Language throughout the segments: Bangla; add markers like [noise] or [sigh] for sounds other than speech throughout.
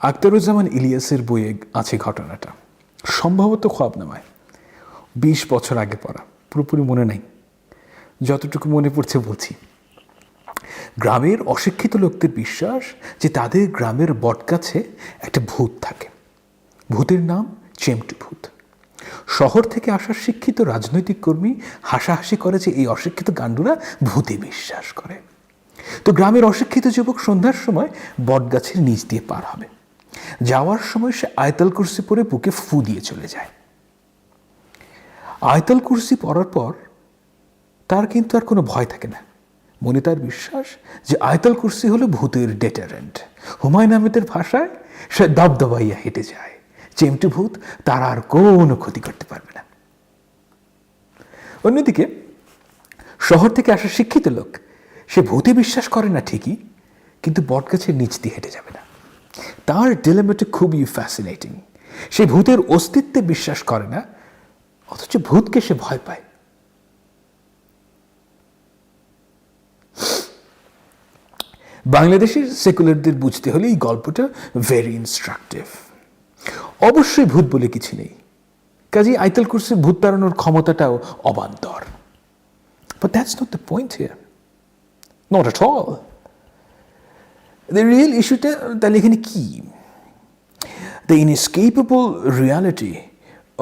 আখতারুজ্জামান ইলিয়াসের বইয়ে আছে ঘটনাটা। সম্ভবত খোয়াবনামায় বিশ বছর আগে পড়া, পুরোপুরি মনে নেই। যতটুকু মনে পড়ছে বলছি। গ্রামের অশিক্ষিত লোকদের বিশ্বাস যে তাদের গ্রামের বটগাছে একটা ভূত থাকে। ভূতের নাম চেমটু ভূত। শহর থেকে আসা শিক্ষিত রাজনৈতিক কর্মী হাসাহাসি করে যে এই অশিক্ষিত গান্ডুরা ভূতে বিশ্বাস করে। তো গ্রামের অশিক্ষিত যুবক সন্ধ্যার সময় বটগাছের নিচ দিয়ে পার হবে। যাওয়ার সময় সে আয়তাল কুর্সি পরে বুকে ফু দিয়ে চলে যায়। আয়তাল কুর্সি পরার পর তার কিন্তু আর কোনো ভয় থাকে না। মনে তার বিশ্বাস যে আয়তাল কুর্সি হলো ভূতের ডেটারেন্ট হুমায়ুন আহমেদের ভাষায় সে দবদবাইয়া হেঁটে যায়। চেমটু ভূত তার আর কোনো ক্ষতি করতে পারবে না। অন্যদিকে শহর থেকে আসা শিক্ষিত লোক, সে ভূতে বিশ্বাস করে না ঠিকই, কিন্তু বটগাছের নিচ দিয়ে হেঁটে যাবে না। তার ডিলেমেটা খুবই ফ্যাসিনেটিং সে ভূতের অস্তিত্বে বিশ্বাস করে না, অথচ ভূতকে সে ভয় পায়। বাংলাদেশের সেকুলারদের বুঝতে হলে এই গল্পটা ভেরি ইনস্ট্রাকটিভ অবশ্যই ভূত বলে কিছু নেই। কাজী আইতাল কুরসি ভূত তাড়ানোর ক্ষমতাটাও অবান্তর। But that's not the point here. Not at all. The real ইস্যুটা তাহলে এখানে কি? The inescapable reality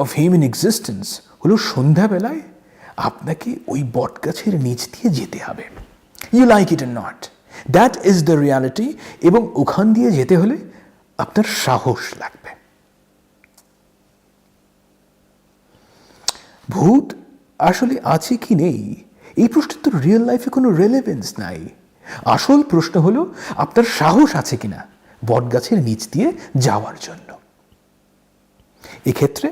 of human existence হলো সন্ধ্যাবেলায় আপনাকে ওই বটগাছের নিচ দিয়ে যেতে হবে। You like it and not that is the reality এবং ওখান দিয়ে যেতে হলে আপনার সাহস লাগবে। ভূত আসলে আছে কি নেই? এই প্রশ্নের তো রিয়েল লাইফে কোনো রেলেভেন্স নাই। আসল প্রশ্ন হলো আপনার সাহস আছে কিনা বটগাছের নিচ দিয়ে যাওয়ার জন্য এক্ষেত্রে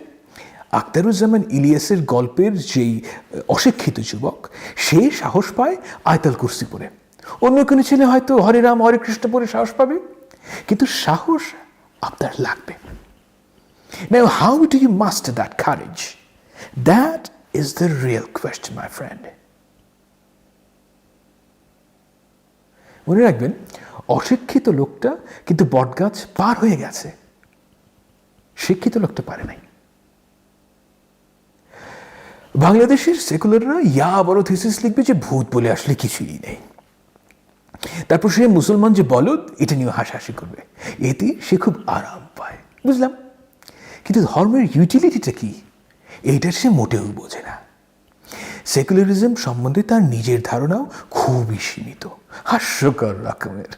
আখতারুজ্জামান ইলিয়াসের গল্পের যেই অশিক্ষিত যুবক সে সাহস পায় আয়তাল কুর্সি পরে অন্য কোনো ছেলে হয়তো হরে রাম হরে কৃষ্ণ পরে সাহস পাবে কিন্তু সাহস আপনার লাগবে Now, how do you master that courage? That is the real question, my friend. মনে রাখবেন, অশিক্ষিত লোকটা কিন্তু বটগাছ পার হয়ে গেছে। শিক্ষিত লোকটা পারে নাই। বাংলাদেশের সেকুলাররা ইয়া বড় থিসিস লিখবে যে ভূত বলে আসলে কিছুই নেই। তারপর সে মুসলমান যে বলদ, এটা নিয়ে হাসাহাসি করবে। এতে সে খুব আরাম পায়। বুঝলাম? কিন্তু ধর্মের ইউটিলিটিটা কি? এইটা সে মোটেও বোঝে না। সেকুলারিজম সম্বন্ধে তার নিজের ধারণাও খুবই সীমিত। হাস্যকর রকমের।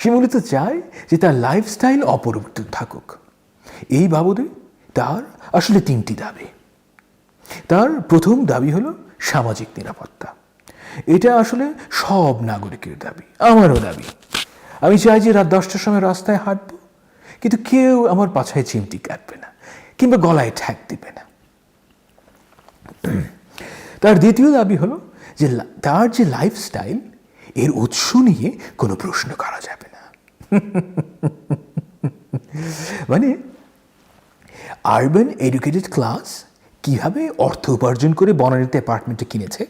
সে মূলত চায় যে তার লাইফস্টাইল অপরিবর্তিত থাকুক। এই বাবদে তার আসলে তিনটি দাবি। তার প্রথম দাবি হলো সামাজিক নিরাপত্তা। এটা আসলে সব নাগরিকের দাবি, আমারও দাবি। আমি চাই যে রাত দশটার সময় রাস্তায় হাঁটবো, কিন্তু কেউ আমার পাছায় চিমটি কাটবে না, কিংবা গলায় ঠ্যাক দিবে না। [clears throat] তার দ্বিতীয় দাবি হলো যে তার যে লাইফস্টাইল এর উৎস নিয়ে কোনো প্রশ্ন করা যাবে না। [laughs] মানে আরবান এডুকেটেড ক্লাস কীভাবে অর্থ উপার্জন করে বনানীতে অ্যাপার্টমেন্টে কিনেছে?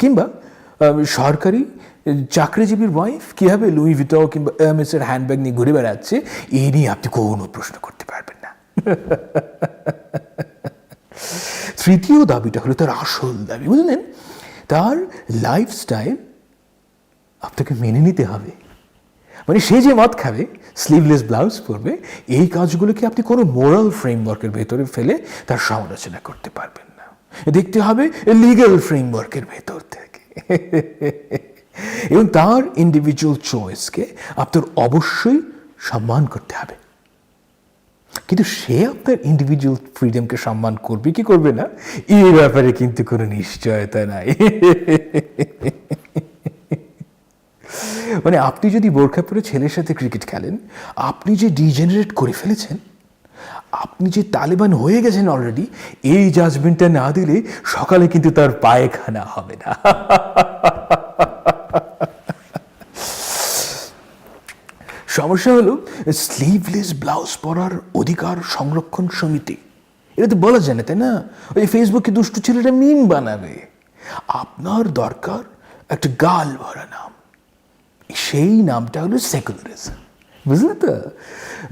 কিংবা সরকারি চাকরিজীবীর ওয়াইফ কীভাবে লুই ভিটো কিংবা এমএসের হ্যান্ডব্যাগ নিয়ে ঘুরে বেড়াচ্ছে? এই নিয়ে আপনি কোনো প্রশ্ন করতে পারবেন না। [laughs] তৃতীয় দাবিটা হলো তার আসল দাবি, বুঝলেন? তার লাইফস্টাইল আপনাকে মেনে নিতে হবে। মানে সে যে মদ খাবে স্লিভলেস ব্লাউজ পরবে, এই কাজগুলোকে আপনি কোনো মোরাল ফ্রেমওয়ার্কের ভেতরে ফেলে তার সমালোচনা করতে পারবেন না। দেখতে হবে লিগ্যাল ফ্রেমওয়ার্কের ভেতর থেকে। এবং তার ইন্ডিভিজুয়াল চয়েসকে আপনার অবশ্যই সম্মান করতে হবে। কিন্তু সে আপনার ইন্ডিভিজুয়াল ফ্রিডমকে সম্মান করবে, কি করবে না? এই ব্যাপারে কিন্তু কোনো নিশ্চয়তা নাই। মানে আপনি যদি বোরখা পরে ছেলের সাথে ক্রিকেট খেলেন, আপনি যে ডিজেনারেট করে ফেলেছেন, আপনি যে তালেবান হয়ে গেছেন অলরেডি এই জাজমেন্টটা না দিলে সকালে কিন্তু তার পায়খানা হবে না। সমস্যা হলো স্লিভলেস ব্লাউজ পরার অধিকার সংরক্ষণ সমিতি। এটা তো বলা যায় না, তাই না? ওই ফেসবুকে দুষ্টু ছেলেরা মিম বানাবে। আপনার দরকার একটা গাল ভরা নাম। সেই নামটা হলো সেকুলারিজম বুঝলে তো?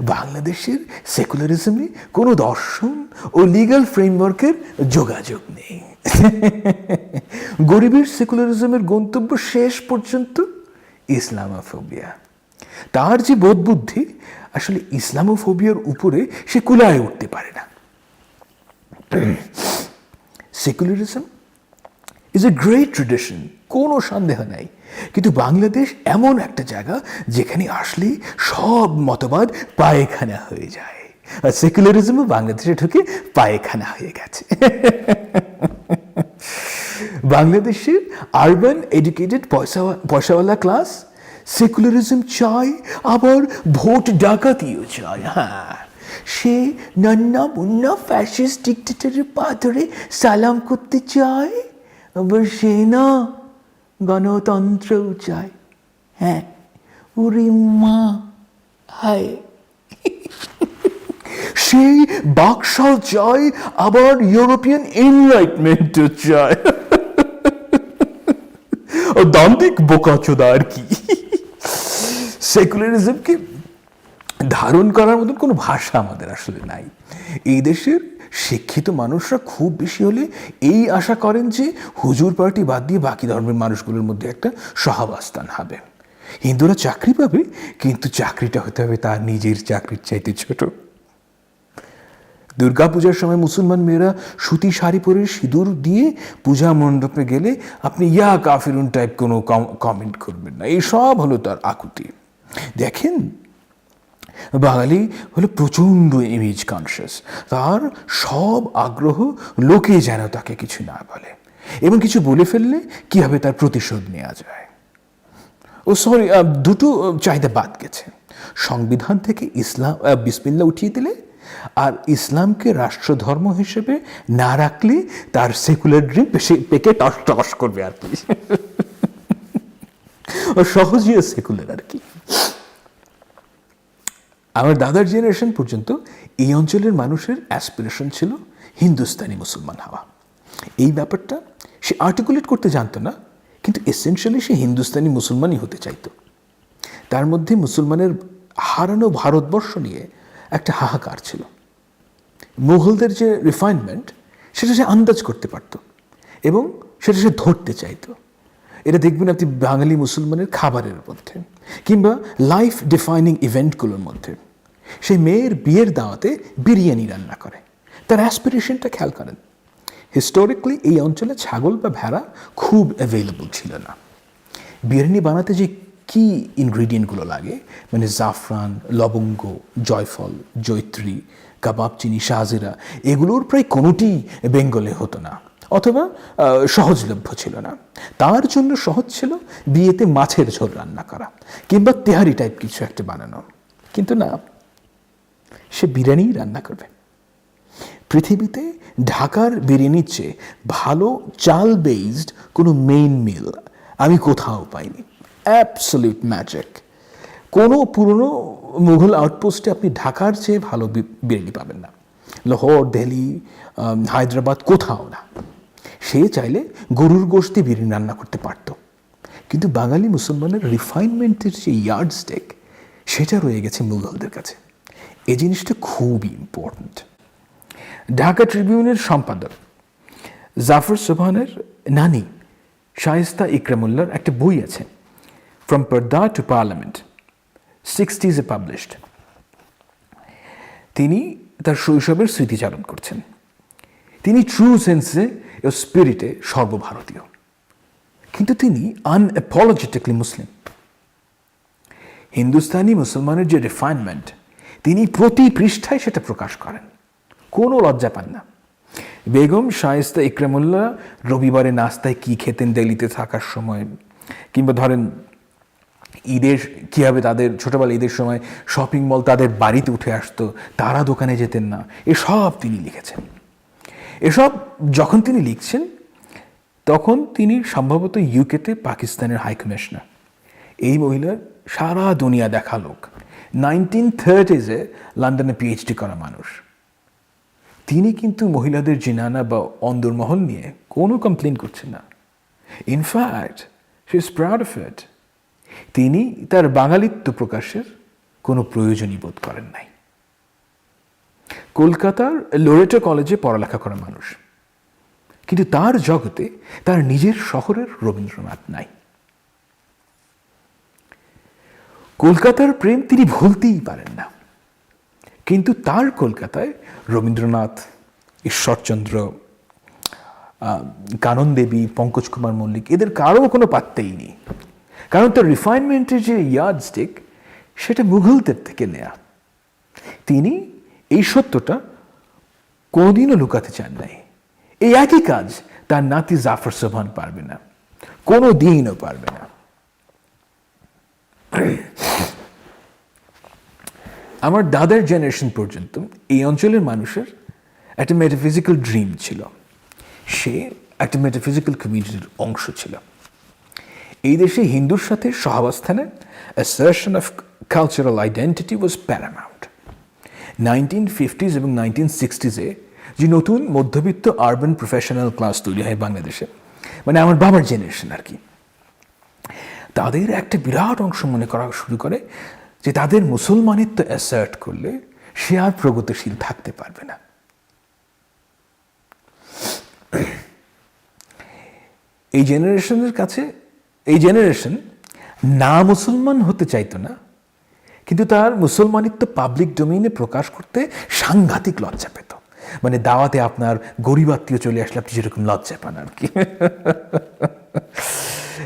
বাংলাদেশের সেকুলারিজমে কোনো দর্শন ও লিগাল ফ্রেমওয়ার্কের যোগাযোগ নেই। গরিবের সেকুলারিজমের গন্তব্য শেষ পর্যন্ত ইসলামোফোবিয়া। তার যে বোধ বুদ্ধি আসলে ইসলামোফোবিয়ার উপরে সে কুলায় উঠতে পারে না। Secularism is a great tradition কোনো সন্দেহ নাই। কিন্তু বাংলাদেশ এমন একটা জায়গা যেখানে আসলে সব মতবাদ পায়খানা হয়ে যায়। আর সেকুলারিজমও বাংলাদেশে ঢুকে পায়খানা হয়ে গেছে। বাংলাদেশের আরবান এডুকেটেড পয়সা পয়সাওয়ালা ক্লাস সেকুলারিজম চায়, আবার ভোট ডাকাতিও চায়। হ্যাঁ সে নান্না মুন্না ফ্যাসিস্ট ডিক্টেটরের পা ধরে সালাম করতে চায়, আবার সে না গণতন্ত্রও চায়। হ্যাঁ ওরে মা, হায়। সেই বাকশাল চায়, আবার ইউরোপিয়ান এনলাইটমেন্টও চায়। দান্তিক বোকাচোদা আর কি। সেকুলারিজমকে ধারণ করার মতন কোনো ভাষা আমাদের আসলে নাই। এই দেশের শিক্ষিত মানুষরা খুব বেশি হলে এই আশা করেন যে হুজুর পার্টি বাদ দিয়ে বাকি ধর্মের মানুষগুলোর মধ্যে একটা সহাবস্থান হবে। হিন্দুরা চাকরি পাবে, কিন্তু চাকরিটা হতে হবে তার নিজের চাকরির চাইতে ছোট। দুর্গাপূজার সময় মুসলমান মেয়েরা সুতি শাড়ি পরে সিঁদুর দিয়ে পূজা মণ্ডপে গেলে আপনি ইয়া কাফিরুন টাইপ কোনো কমেন্ট করবেন না। এই সব হলো তার আকুতি। দেখেন, বাঙালি হলো প্রচণ্ড ইমেজ কনসিয়াস তার সব আগ্রহ লোকে যেন তাকে কিছু না বলে। এবং কিছু বলে ফেললে কীভাবে তার প্রতিশোধ নেওয়া যায়? ও সরি দুটো চাহিদা বাদ গেছে। সংবিধান থেকে ইসলাম বিসমিল্লা উঠিয়ে দিলে আর ইসলামকে রাষ্ট্রধর্ম হিসেবে না রাখলে তার সেকুলার ড্রিম পেকে টস টস করবে আর কি। [laughs] ও সহজেই সেকুলার আর কি। আমার দাদার জেনারেশন পর্যন্ত এই অঞ্চলের মানুষের অ্যাসপিরেশন ছিল হিন্দুস্তানি মুসলমান হওয়া। এই ব্যাপারটা সে আর্টিকুলেট করতে জানতো না, কিন্তু এসেনশিয়ালি সে হিন্দুস্তানি মুসলমানই হতে চাইতো। তার মধ্যে মুসলমানের হারানো ভারতবর্ষ নিয়ে একটা হাহাকার ছিল। মুঘলদের যে রিফাইনমেন্ট সেটা সে আন্দাজ করতে পারত এবং সেটা সে ধরতে চাইতো। এটা দেখবেন আপনি বাঙালি মুসলমানের খাবারের মধ্যে কিংবা লাইফ ডিফাইনিং ইভেন্টগুলোর মধ্যে। সেই মেয়ের বিয়ের দাওয়াতে বিরিয়ানি রান্না করে। তার অ্যাসপিরেশনটা খেয়াল করেন। হিস্টোরিক্যালি এই অঞ্চলে ছাগল বা ভেড়া খুব অ্যাভেলেবল ছিল না। বিরিয়ানি বানাতে যে কি ইনগ্রিডিয়েন্টগুলো লাগে? মানে জাফরান, লবঙ্গ, জয়ফল জৈত্রী কাবাব, চিনি শাহজিরা এগুলোর প্রায় কোনোটি বেঙ্গলে হতো না। অথবা সহজলভ্য ছিল না। তার জন্য সহজ ছিল বিয়েতে মাছের ঝোল রান্না করা, কিংবা তেহারি টাইপ কিছু একটা বানানো। কিন্তু না সে বিরিয়ানিই রান্না করবে। পৃথিবীতে ঢাকার বিরিয়ানির চেয়ে ভালো চাল বেসড কোনো মেইন মিল আমি কোথাও পাইনি। অ্যাবসলিউট ম্যাজিক কোনো পুরনো মুঘল আউটপোস্টে আপনি ঢাকার চেয়ে ভালো বিরিয়ানি পাবেন না। লাহোর, দিল্লি হায়দ্রাবাদ কোথাও না। সে চাইলে গরুর গোষ্ঠী বিরিয়ানি রান্না করতে পারত। কিন্তু বাঙালি মুসলমানের রিফাইনমেন্টের যে ইয়ার্ড স্টেক সেটা রয়ে গেছে মুঘলদের কাছে। এই জিনিসটা খুবই ইম্পর্ট্যান্ট ঢাকা ট্রিবিউনের সম্পাদক জাফর সোবহানের নানি শায়েস্তা ইকরামুল্লার একটা বই আছে ফ্রম পর্দা টু পার্লামেন্ট সিক্সটিজে পাবলিশড তিনি তার শৈশবের স্মৃতিচারণ করছেন। তিনি ট্রু সেন্সে ও স্পিরিটে সর্বভারতীয়। কিন্তু তিনি আনঅ্যাপোলজেটিকলি মুসলিম হিন্দুস্তানি মুসলমানের যে রিফাইনমেন্ট তিনি প্রতি পৃষ্ঠায় সেটা প্রকাশ করেন। কোনো লজ্জা পান না। বেগম শায়েস্তা ইকরামুল্লাহ রবিবারে নাস্তায় কি খেতেন দিল্লিতে থাকার সময়? কিংবা ধরেন ঈদের, কীভাবে তাদের ছোটোবেলা ঈদের সময় শপিং মল তাদের বাড়িতে উঠে আসতো, তারা দোকানে যেতেন না, এসব তিনি লিখেছেন। এসব যখন তিনি লিখছেন, তখন তিনি সম্ভবত ইউকেতে পাকিস্তানের হাই কমিশনার এই মহিলার সারা দুনিয়া দেখা লোক। নাইনটিন থার্টিজে লন্ডনে পিএইচডি করা মানুষ। তিনি কিন্তু মহিলাদের জিনানা বা অন্দরমহল নিয়ে কোনো কমপ্লেন করছেন না। In fact she is proud of it তিনি তার বাঙালিত্ব প্রকাশের কোনো প্রয়োজনই বোধ করেন নাই। কলকাতার লোরেটো কলেজে পড়ালেখা করা মানুষ। কিন্তু তার জগতে তার নিজের শহরের রবীন্দ্রনাথ নাই। কলকাতার প্রেম তিনি ভুলতেই পারেন না। কিন্তু তার কলকাতায় রবীন্দ্রনাথ, ঈশ্বরচন্দ্র কানন দেবী, পঙ্কজ কুমার মল্লিক এদের কারও কোনো পাত্তেই নেই। কারণ তার রিফাইনমেন্টের যে ইয়ার্ড স্টিক সেটা মুঘলদের থেকে নেয়া। তিনি এই সত্যটা কোনোদিনও লুকাতে চান নাই। এই একই কাজ তার নাতি জাফর সোভান পারবে না। কোনো দিনও পারবে না। আমার দাদার জেনারেশন পর্যন্ত এই অঞ্চলের মানুষের একটা মেটাফিজিক্যাল ড্রিম ছিল। সে একটা মেটাফিজিক্যাল কমিউনিটির অংশ ছিল। এই দেশে হিন্দুর সাথে সহাবস্থানে assertion of cultural identity was paramount nineteen fifties এবং নাইনটিন সিক্সটিজে যে নতুন মধ্যবিত্ত আরবান প্রফেশনাল ক্লাস তৈরি হয় বাংলাদেশে মানে আমার বাবার জেনারেশন আর কি। তাদের একটা বিরাট অংশ মনে করা শুরু করে যে তাদের মুসলমানিত্ব অ্যাসার্ট করলে সে আর প্রগতিশীল থাকতে পারবে না। এই জেনারেশনের কাছে, এই জেনারেশন না মুসলমান হতে চাইতো না, কিন্তু তার মুসলমানিত্ব পাবলিক ডোমেইনে প্রকাশ করতে সাংঘাতিক লজ্জা পেত। মানে দাওয়াতে আপনার গরিব আত্মীয় চলে আসলে আপনি যেরকম লজ্জা পান আর কি।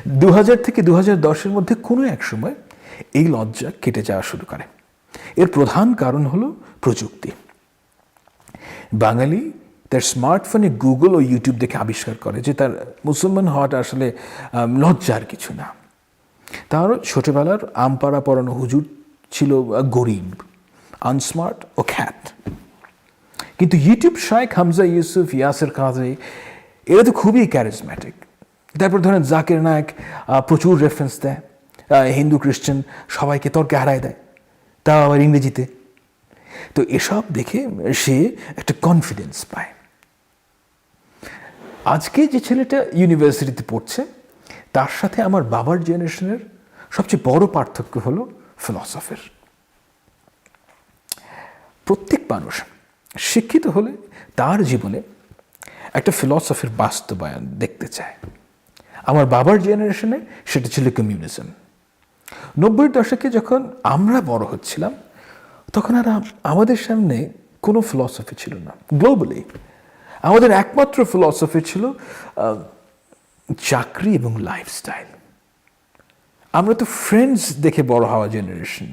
দু হাজার থেকে দু হাজার দশের মধ্যে কোনো এক সময় এই লজ্জা কেটে যাওয়া শুরু করে। এর প্রধান কারণ হলো প্রযুক্তি। বাঙালি তার স্মার্টফোনে গুগল ও ইউটিউব দেখে আবিষ্কার করে যে তার মুসলমান হওয়াটা আসলে লজ্জার কিছু না। তার ছোটবেলার আমপাড়া পড়ানো হুজুর ছিল গরিব আনস্মার্ট ও খ্যাত। কিন্তু YouTube Shaykh Hamza Yusuf, Yasir Qadhi, এরা তো খুবই ক্যারিজম্যাটিক তারপর ধরেন জাকির নায়ক প্রচুর রেফারেন্স দেয়। হিন্দু, খ্রিস্টান সবাইকে তর্কে হারায় দেয়। তাও আবার ইংরেজিতে। তো এসব দেখে সে একটা কনফিডেন্স পায়। আজকে যে ছেলেটা ইউনিভার্সিটিতে পড়ছে, তার সাথে আমার বাবার জেনারেশনের সবচেয়ে বড় পার্থক্য হলো ফিলসফের প্রত্যেক মানুষ শিক্ষিত হলে তার জীবনে একটা ফিলসফির বাস্তবায়ন দেখতে চায়। আমার বাবার জেনারেশনে সেটা ছিল কমিউনিজম নব্বই দশকে যখন আমরা বড় হচ্ছিলাম, তখন আর আমাদের সামনে কোনো ফিলসফি ছিল না গ্লোবালি আমাদের একমাত্র ফিলসফি ছিল চাকরি এবং লাইফস্টাইল আমরা তো ফ্রেন্ডস দেখে বড় হওয়া জেনারেশন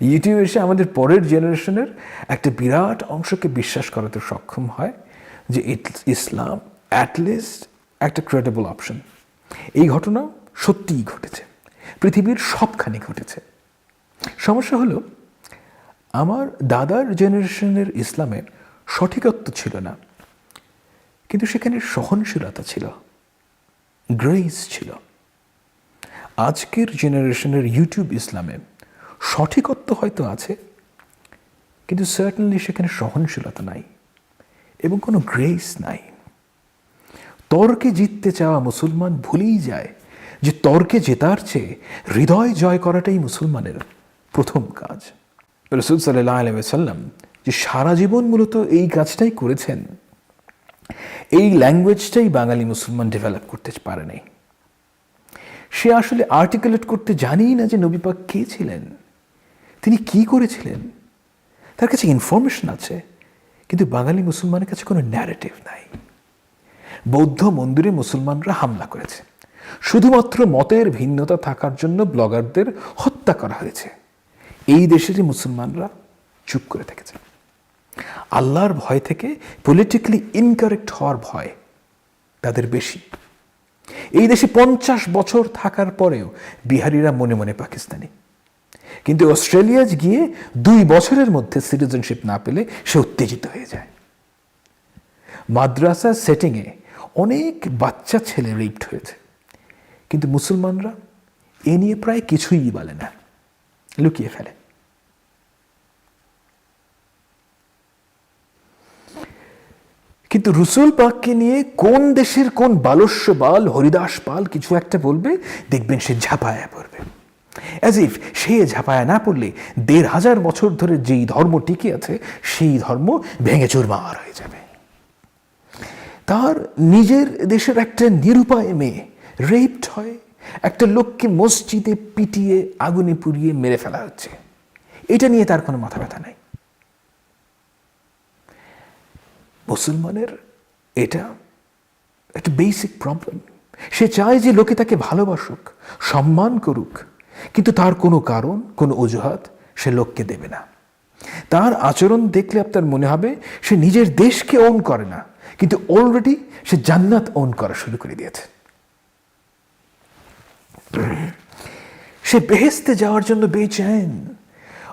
ইউটিউব [laughs] এসে আমাদের পরের জেনারেশনের একটা বিরাট অংশকে বিশ্বাস করাতে সক্ষম হয় যে ইসলাম অ্যাটলিস্ট একটা ক্রেডিবল অপশন এই ঘটনা সত্যিই ঘটেছে। পৃথিবীর সবখানে ঘটেছে। সমস্যা হলো, আমার দাদার জেনারেশনের ইসলামের সঠিকত্ব ছিল না। কিন্তু সেখানে সহনশীলতা ছিল। গ্রেস ছিল। আজকের জেনারেশনের ইউটিউব ইসলামে সঠিকত্ব হয়তো আছে, কিন্তু সার্টেনলি সেখানে সহনশীলতা নাই এবং কোনো গ্রেস নাই। তর্কে জিততে চাওয়া মুসলমান ভুলেই যায় যে তর্কে জেতার চেয়ে হৃদয় জয় করাটাই মুসলমানের প্রথম কাজ। রসুল সাল্লাহ আলসাল্লাম যে সারা জীবন মূলত এই কাজটাই করেছেন, এই ল্যাঙ্গুয়েজটাই বাঙালি মুসলমান ডেভেলপ করতে পারে নাই। সে আসলে আর্টিকুলেট করতে জানেই না যে নবীপাক কে ছিলেন, তিনি কি করেছিলেন, তার কাছে ইনফরমেশন আছে, কিন্তু বাঙালি মুসলমানের কাছে কোনো ন্যারেটিভ নাই। বৌদ্ধ মন্দিরে মুসলমানরা হামলা করেছে। শুধুমাত্র মতের ভিন্নতা থাকার জন্য ব্লগারদের হত্যা করা হয়েছে। এই দেশেরই মুসলমানরা চুপ করে থেকেছে। আল্লাহর ভয় থেকে পলিটিক্যালি ইনকারেক্ট হওয়ার ভয় তাদের বেশি। এই দেশে পঞ্চাশ বছর থাকার পরেও বিহারিরা মনে মনে পাকিস্তানি। কিন্তু অস্ট্রেলিয়া গিয়ে দুই বছরের মধ্যে সিটিজেনশিপ না পেলে সে উত্তেজিত হয়ে যায়। মাদ্রাসা সেটিংয়ে অনেক বাচ্চা ছেলে রেপড হয়েছে। কিন্তু মুসলমানরা এ নিয়ে প্রায় কিছুই বলে না। লুকিয়ে ফেলে। কিন্তু রুসুল পাককে নিয়ে কোন দেশের কোন বালস্য বাল হরিদাস পাল কিছু একটা বলবে, দেখবেন সে ঝাঁপায়া পড়বে। অ্যাজ ইফ সে ঝাঁপায়া না পড়লে দেড় হাজার বছর ধরে যেই ধর্ম টিকে আছে, সেই ধর্ম ভেঙে চুরমার হয়ে যাবে। তার নিজের দেশের একটা নিরুপায় মেয়ে রেপড হয়, একটা লোককে মসজিদে পিটিয়ে, আগুনে পুড়িয়ে মেরে ফেলা হচ্ছে। এটা নিয়ে তার কোনো মাথা ব্যথা নাই। মুসলমানের এটা একটা বেসিক প্রবলেম সে চায় যে লোকে তাকে ভালোবাসুক, সম্মান করুক, কিন্তু তার কোনো কারণ, কোনো অজুহাত সে লোককে দেবে না। তার আচরণ দেখলে আপনার মনে হবে সে নিজের দেশকে ওন করে না। কিন্তু অলরেডি সে জান্নাত ওন করা শুরু করে দিয়েছে। সে বেহেস্তে যাওয়ার জন্য বেচেন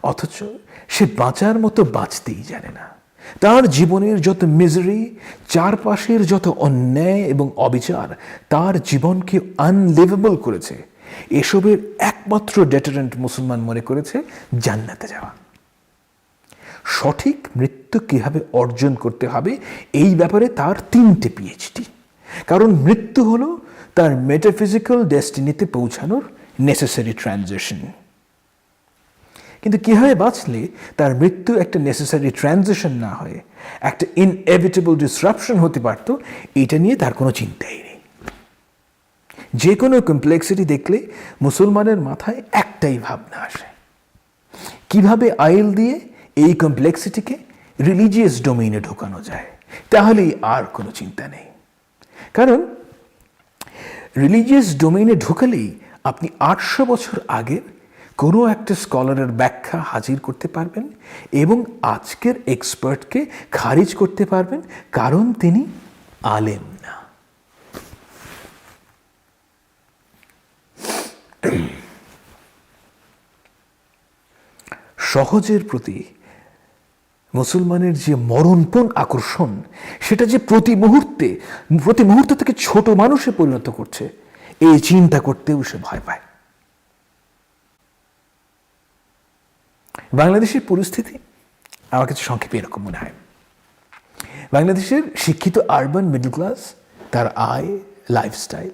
অথচ সে বাঁচার মতো বাঁচতেই জানে না। তার জীবনের যত মিজারি চারপাশের যত অন্যায় এবং অবিচার, তার জীবনকে আনলিভেবল করেছে। এসবের একমাত্র ডেটারেন্ট মুসলমান মনে করেছে জান্নাতে যাওয়া। সঠিক মৃত্যু কীভাবে অর্জন করতে হবে, এই ব্যাপারে তার তিনটে পিএইচডি কারণ মৃত্যু হলো তার মেটাফিজিক্যাল ডেস্টিনিতে পৌঁছানোর নেসেসারি ট্রানজিশন কিন্তু কীভাবে বাঁচলে তার মৃত্যু একটা নেসেসারি ট্রানজিশন না হয়ে, একটা ইনএভিটেবল ডিসরাপশন হতে পারত, এটা নিয়ে তার কোনো চিন্তাই নেই। যে কোনো কমপ্লেক্সিটি দেখলে মুসলমানের মাথায় একটাই ভাবনা আসে। কীভাবে আইল দিয়ে এই কমপ্লেক্সিটিকে রিলিজিয়াস ডোমেইনে ঢোকানো যায়। তাহলেই আর কোনো চিন্তা নেই। কারণ রিলিজিয়াস ডোমেইনে ঢোকালেই আপনি আটশো বছর আগের কোনো একটা স্কলারের ব্যাখ্যা হাজির করতে পারবেন এবং আজকের এক্সপার্টকে খারিজ করতে পারবেন, কারণ তিনি আলেম না। সহজের প্রতি মুসলমানের যে মরণপণ আকর্ষণ, সেটা যে প্রতি মুহূর্তে, প্রতি মুহূর্ত থেকে ছোট মানুষে পরিণত করছে, এই চিন্তা করতেও সে ভয় পায়। বাংলাদেশের পরিস্থিতি আমার কাছে সংক্ষেপে এরকম মনে হয়। বাংলাদেশের শিক্ষিত আরবান মিডল ক্লাস তার আয় লাইফস্টাইল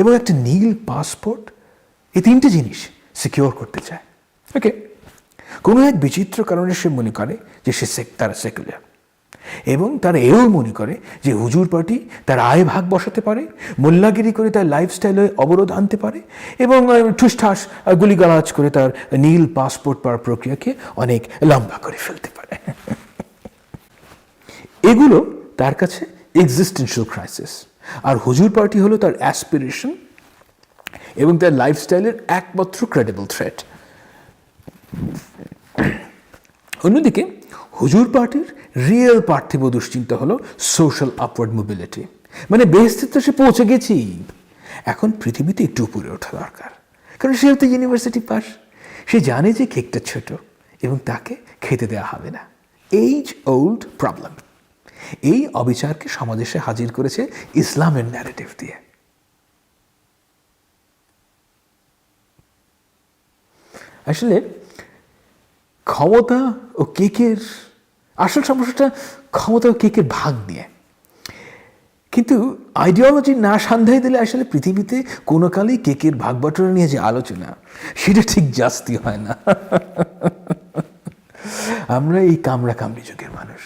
এবং একটা নীল পাসপোর্ট এই তিনটে জিনিস সিকিওর করতে চায়। ওকে কোনো এক বিচিত্র কারণে সে মনে করে যে সে তারা সেকুলার এবং তারা এও মনে করে যে হুজুর পার্টি তার আয় ভাগ বসাতে পারে, মোল্লাগিরি করে তার লাইফস্টাইলে অবরোধ আনতে পারে এবং ঠুসঠাস গুলিগালাজ করে তার নীল পাসপোর্ট পাওয়ার প্রক্রিয়াকে অনেক লম্বা করে ফেলতে পারে। [laughs] এগুলো তার কাছে এক্সিস্টেন্সিয়াল ক্রাইসিস আর হুজুর পার্টি হলো তার অ্যাসপিরেশন এবং তার লাইফস্টাইলের একমাত্র ক্রেডিবল থ্রেট অন্যদিকে, হুজুর পার্টির রিয়েল পার্থিব দুশ্চিন্তা হলো সোশ্যাল আপওয়ার্ড মোবিলিটি মানে বেহস্তিত্ব সে পৌঁছে গেছি এখন পৃথিবীতে একটু উপরে ওঠা দরকার। কারণ সে তো ইউনিভার্সিটি পাস। সে জানে যে কেকটা ছোট এবং তাকে খেতে দেওয়া হবে না। এইজ ওল্ড প্রবলেম এই অবিচারকে সমাজে সে হাজির করেছে ইসলামের ন্যারেটিভ দিয়ে। আসলে ক্ষমতা ও কেকের, আসল সমস্যাটা ক্ষমতা ও কেকের ভাগ নিয়ে। কিন্তু আইডিওলজি না সান্ধ্যায় দিলে আসলে পৃথিবীতে কোনো কালেই কেকের ভাগ বাটোয়ারা নিয়ে যে আলোচনা, সেটা ঠিক জাস্তি হয় না। আমরা এই কামড়া কামড়ি যুগের মানুষ।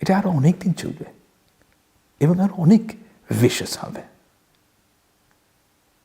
এটা আরও অনেক দিন চলবে এবং আরও অনেক ভিশাস হবে।